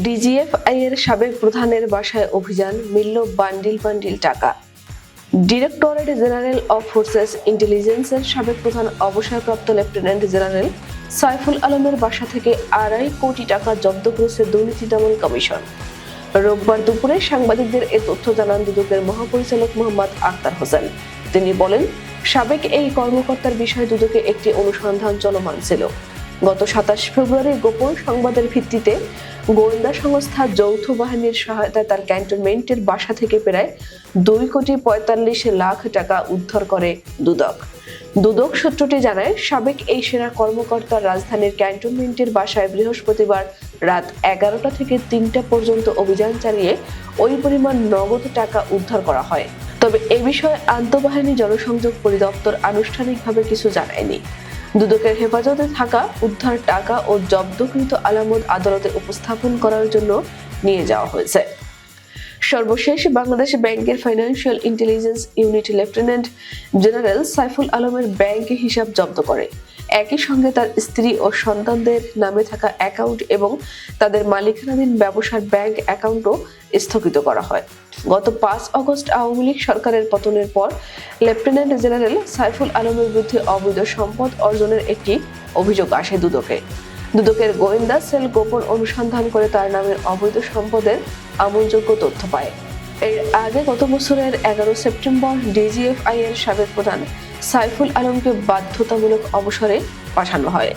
DGFI এর সাবেক প্রধানের বাসায় অভিযান, মিলল বান্ডিল বান্ডিল টাকা। ডিরেক্টরেট জেনারেল অফ ফোর্সেস ইন্টেলিজেন্সের সাবেক প্রধান অবসরপ্রাপ্ত লেফটেন্যান্ট জেনারেল সাইফুল আলমের বাসা থেকে আড়াই কোটি টাকা জব্দ করেছে দুর্নীতি দমন কমিশন। রোববার দুপুরে সাংবাদিকদের এ তথ্য জানান দুদকের মহাপরিচালক মোহাম্মদ আক্তার হোসেন। তিনি বলেন, সাবেক এই কর্মকর্তার বিষয়ে দুদকে একটি অনুসন্ধান চলমান ছিল। গত সাতাশ ফেব্রুয়ারি গোপন সংবাদের ভিত্তিতে গোয়েন্দা সংস্থা যৌথ বাহিনীর সহায়তায় তার ক্যান্টনমেন্টের বাসা থেকে প্রায় দুই কোটি পঁয়তাল্লিশ লাখ টাকা উদ্ধার করে দুদক। দুদক সূত্রটি জানায়, সাবেক এই সেনা কর্মকর্তা রাজধানীর ক্যান্টনমেন্টের বাসায় বৃহস্পতিবার রাত এগারোটা থেকে তিনটা পর্যন্ত অভিযান চালিয়ে ওই পরিমাণ নগদ টাকা উদ্ধার করা হয়। তবে এ বিষয়ে আন্তঃবাহিনী জনসংযোগ পরিদপ্তর আনুষ্ঠানিকভাবে কিছু জানায়নি। দুদকের হেফাজতে থাকা, উদ্ধার টাকা ও জব্দকৃত আলামত আদালতে উপস্থাপন করার জন্য নিয়ে যাওয়া হয়েছে। সর্বশেষ বাংলাদেশ ব্যাংকের financial intelligence unit lieutenant general Saiful আলমের ব্যাংক হিসাব জব্দ করে। একই সঙ্গে তার স্ত্রী ও সন্তানদের নামে থাকা অ্যাকাউন্ট এবং তাদের মালিকানাধীন ব্যবসার ব্যাংক অ্যাকাউন্টও স্থগিত করা হয়। গত পাঁচ অগস্ট আওয়ামী লীগ সরকারের পতনের পর লেফটেন্যান্ট জেনারেল সাইফুল আলমের বিরুদ্ধে অবৈধ সম্পদ অর্জনের একটি অভিযোগ আসে দুদকে। দুদকের গোয়েন্দা সেল গোপন অনুসন্ধান করে তার নামের অবৈধ সম্পদের আমলযোগ্য তথ্য পায়। এর আগে গত বছরের এগারো সেপ্টেম্বর ডিজিএফআই এর সাবেক প্রধান সাইফুল আলমকে বাধ্যতামূলক অবসরে পাঠানো হয়।